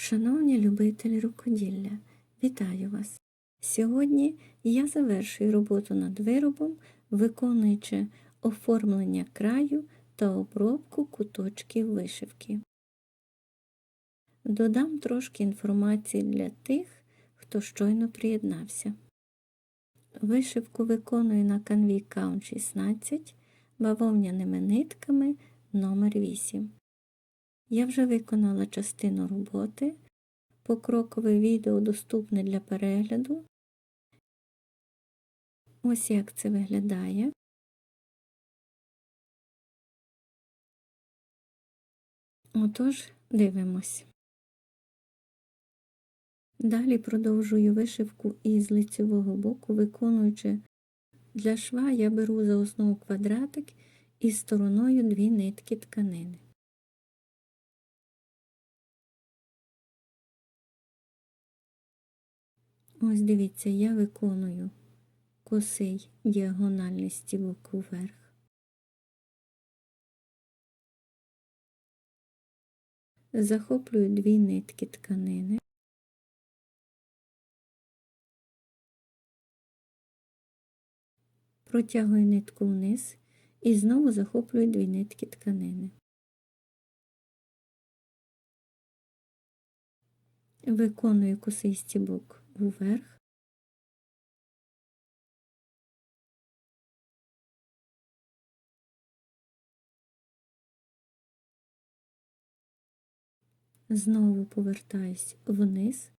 Шановні любителі рукоділля, вітаю вас! Сьогодні я завершую роботу над виробом, виконуючи оформлення краю та обробку куточків вишивки. Додам трошки інформації для тих, хто щойно приєднався. Вишивку виконую на канві Count 16 бавовняними нитками номер 8 Я вже виконала частину роботи. Покрокове відео доступне для перегляду. Ось як це виглядає. Отож, дивимось. Далі продовжую вишивку із лицевого боку, виконуючи для шва я беру за основу квадратик із стороною дві нитки тканини. Ось дивіться, я виконую косий діагональний стібок вверх. Захоплюю дві нитки тканини. Протягую нитку вниз і знову захоплюю дві нитки тканини. Виконую косий стібок вверх. Знову повертаюсь вниз.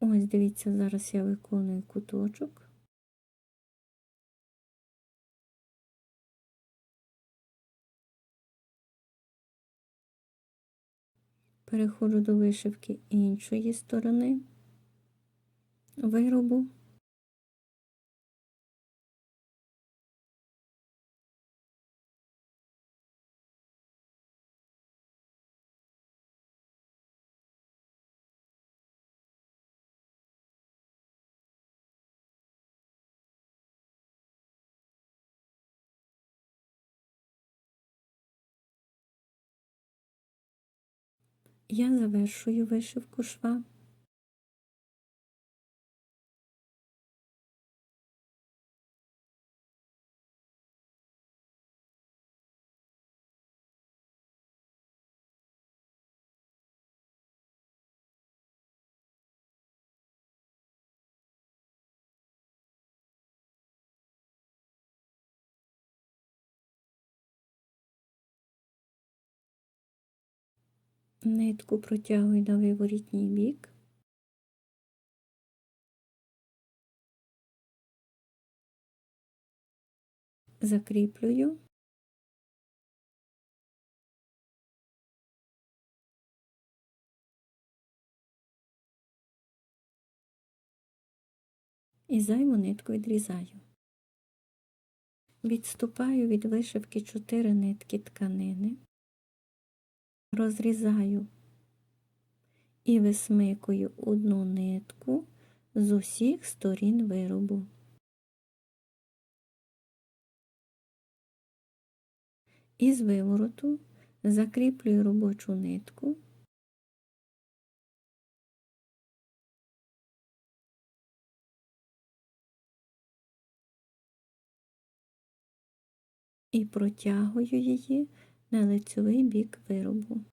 Ось дивіться, зараз я виконую куточок. Переходжу до вишивки іншої сторони виробу. Я завершую вишивку шва. Нитку протягую на виворітній бік. Закріплюю. І зайву нитку відрізаю. Відступаю від вишивки 4 нитки тканини розрізаю і висмикую одну нитку з усіх сторін виробу. Із вивороту закріплюю робочу нитку. І протягую її на лицьовий бік виробу.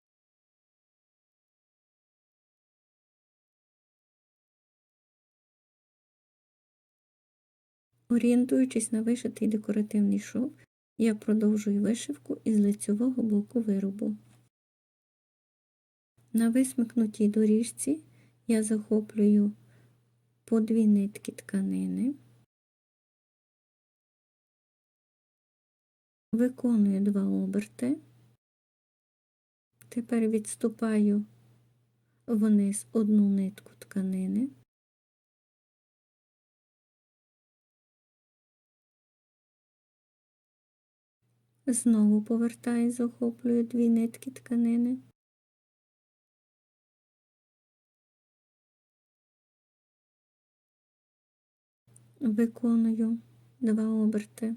Орієнтуючись на вишитий декоративний шов, я продовжую вишивку із лицьового боку виробу. На висмикнутій доріжці я захоплюю по дві нитки тканини, виконую два оберти, тепер відступаю вниз одну нитку тканини. Знову повертаю, захоплюю дві нитки тканини. Виконую два оберти.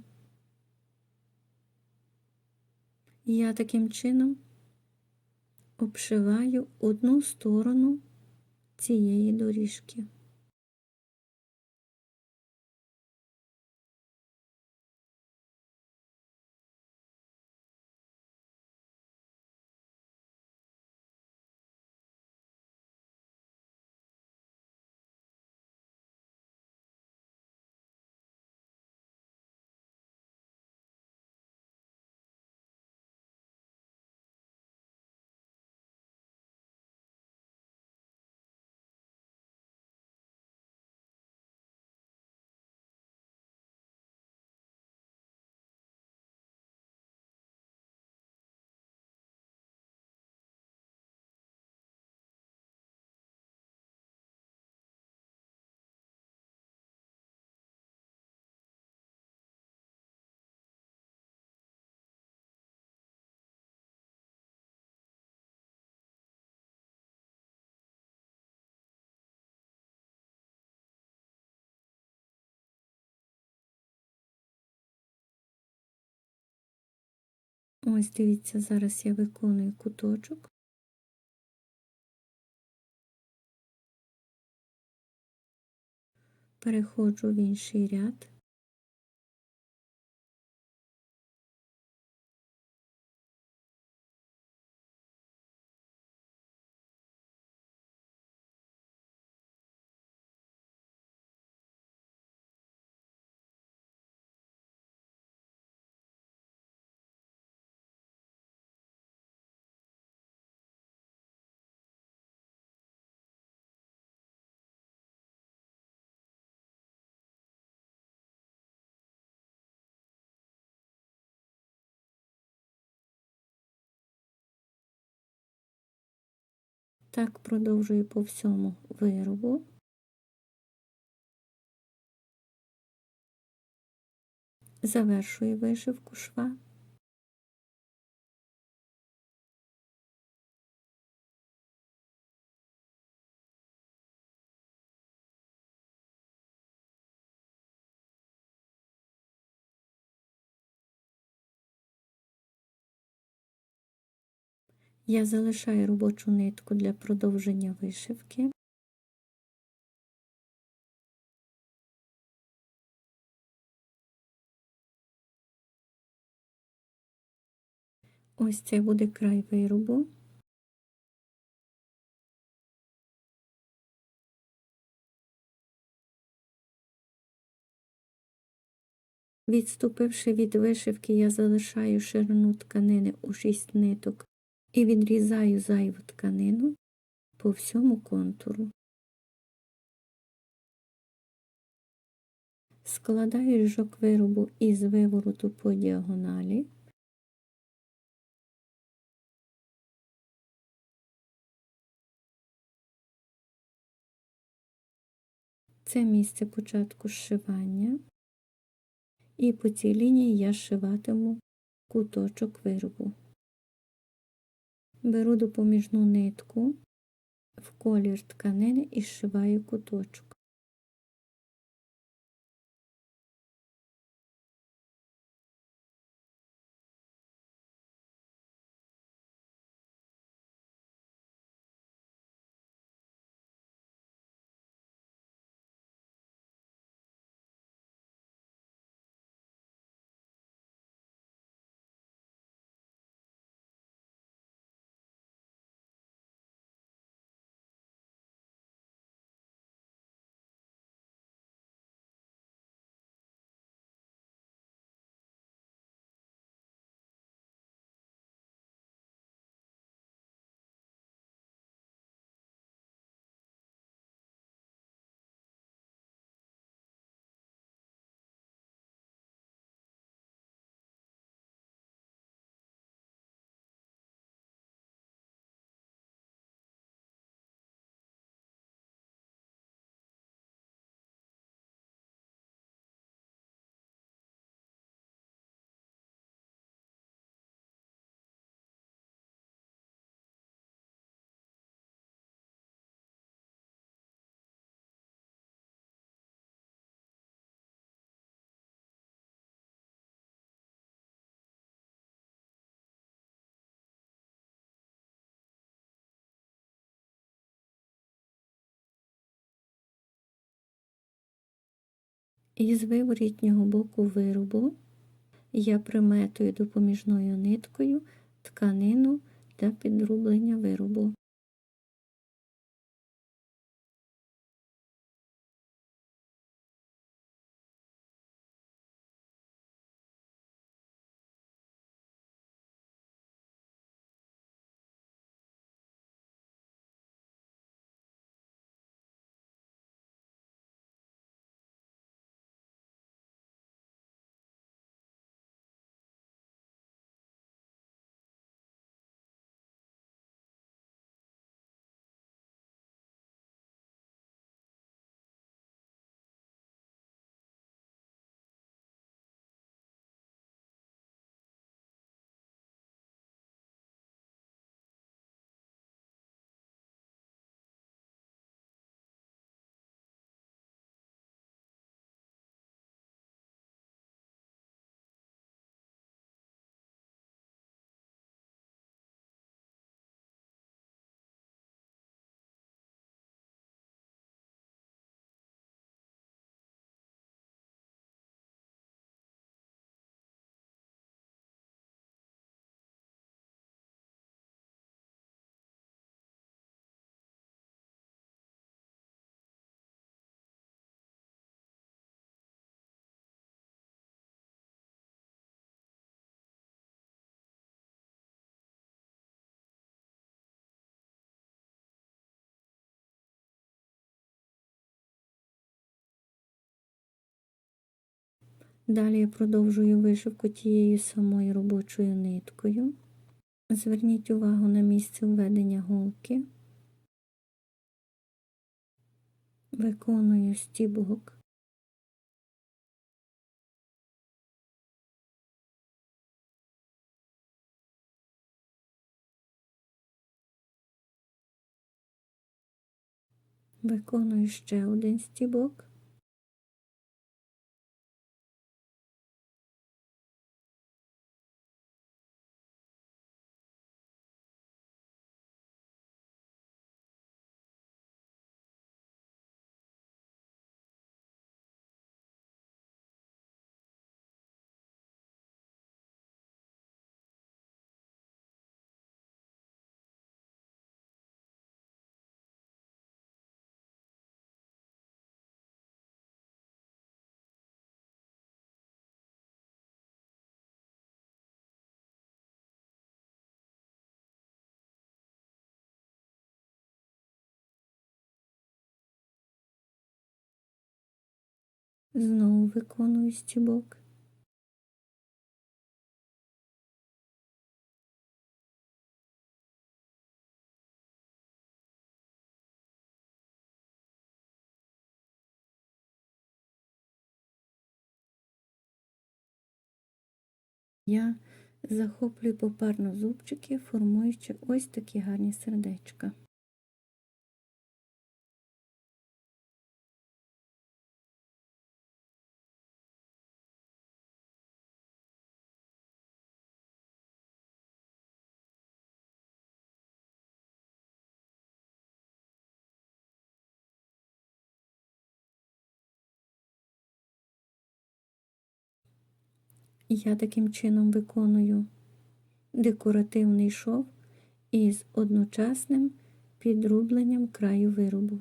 Я таким чином обшиваю одну сторону цієї доріжки. Ось дивіться, зараз я виконую куточок. Переходжу в інший ряд. Так продовжую по всьому виробу. Завершую вишивку шва. Я залишаю робочу нитку для продовження вишивки. Ось це буде край виробу. Відступивши від вишивки, я залишаю ширину тканини у 6 ниток і відрізаю зайву тканину по всьому контуру. Складаю ріжок виробу із вивороту по діагоналі. Це місце початку зшивання. І по цій лінії я зшиватиму куточок виробу. Беру допоміжну нитку в колір тканини і зшиваю куточок. Із виворітнього боку виробу я приметую допоміжною ниткою тканину для підрублення виробу. Далі я продовжую вишивку тією самою робочою ниткою. Зверніть увагу на місце введення голки. Виконую стібок. Виконую ще один стібок. Знову виконую стібок. Я захоплюю попарно зубчики, формуючи ось такі гарні сердечка. Я таким чином виконую декоративний шов із одночасним підрубленням краю виробу.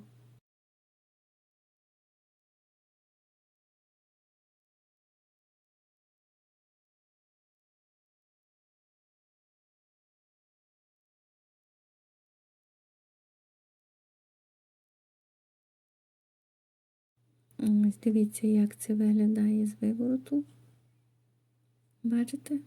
Ось дивіться, як це виглядає з вивороту. Бачите?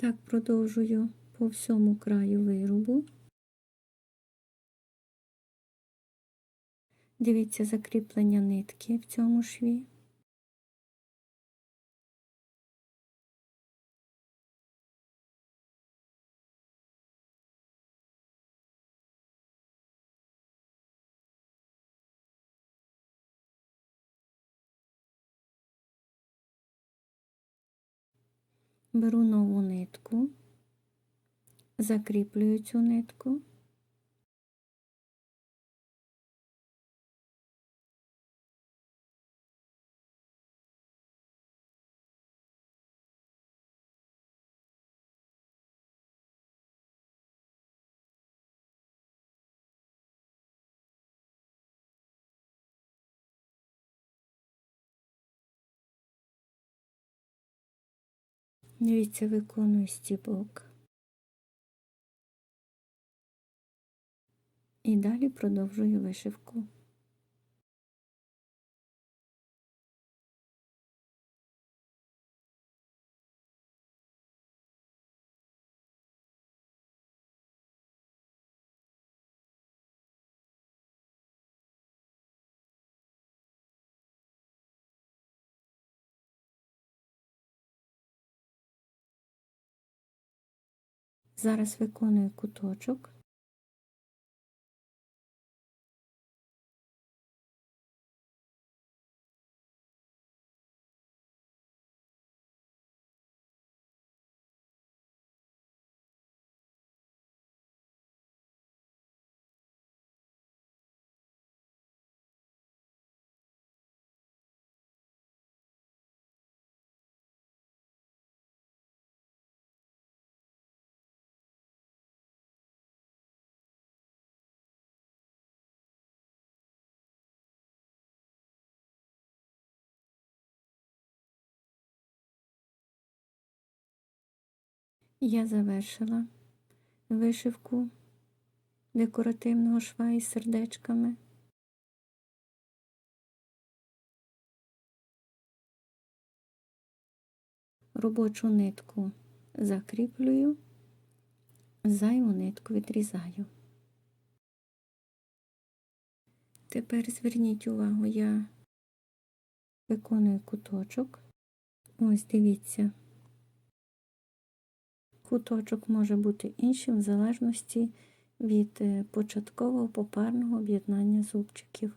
Так продовжую по всьому краю виробу. Дивіться закріплення нитки в цьому шві. Беру нову нитку, закріплюю цю нитку. Дивіться, виконую стібок. І далі продовжую вишивку. Зараз виконую куточок. Я завершила вишивку декоративного шва із сердечками. Робочу нитку закріплюю, зайву нитку відрізаю. Тепер зверніть увагу, я виконую куточок. Ось дивіться. Куточок може бути іншим в залежності від е, початкового попарного об'єднання зубчиків.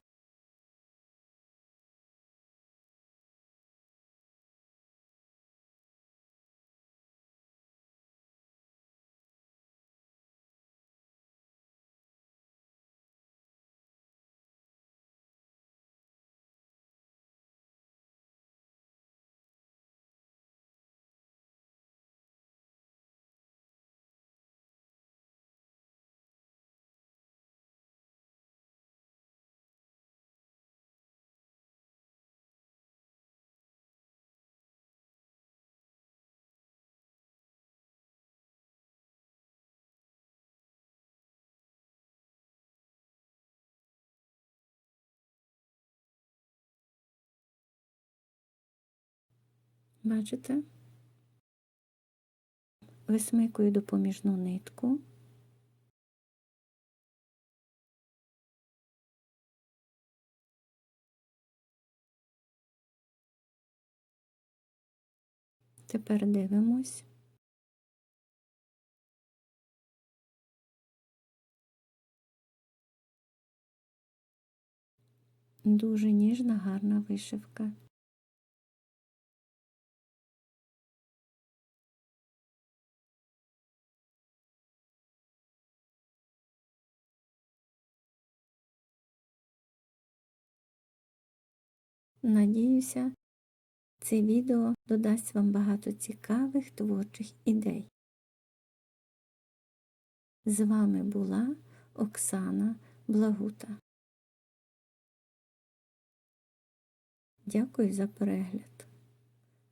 Бачите? Висмикую допоміжну нитку. Тепер дивимось. Дуже ніжна, гарна вишивка. Надіюся, це відео додасть вам багато цікавих творчих ідей. З вами була Оксана Благута. Дякую за перегляд.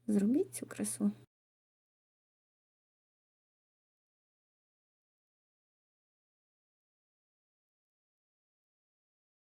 Зробіть цю красу.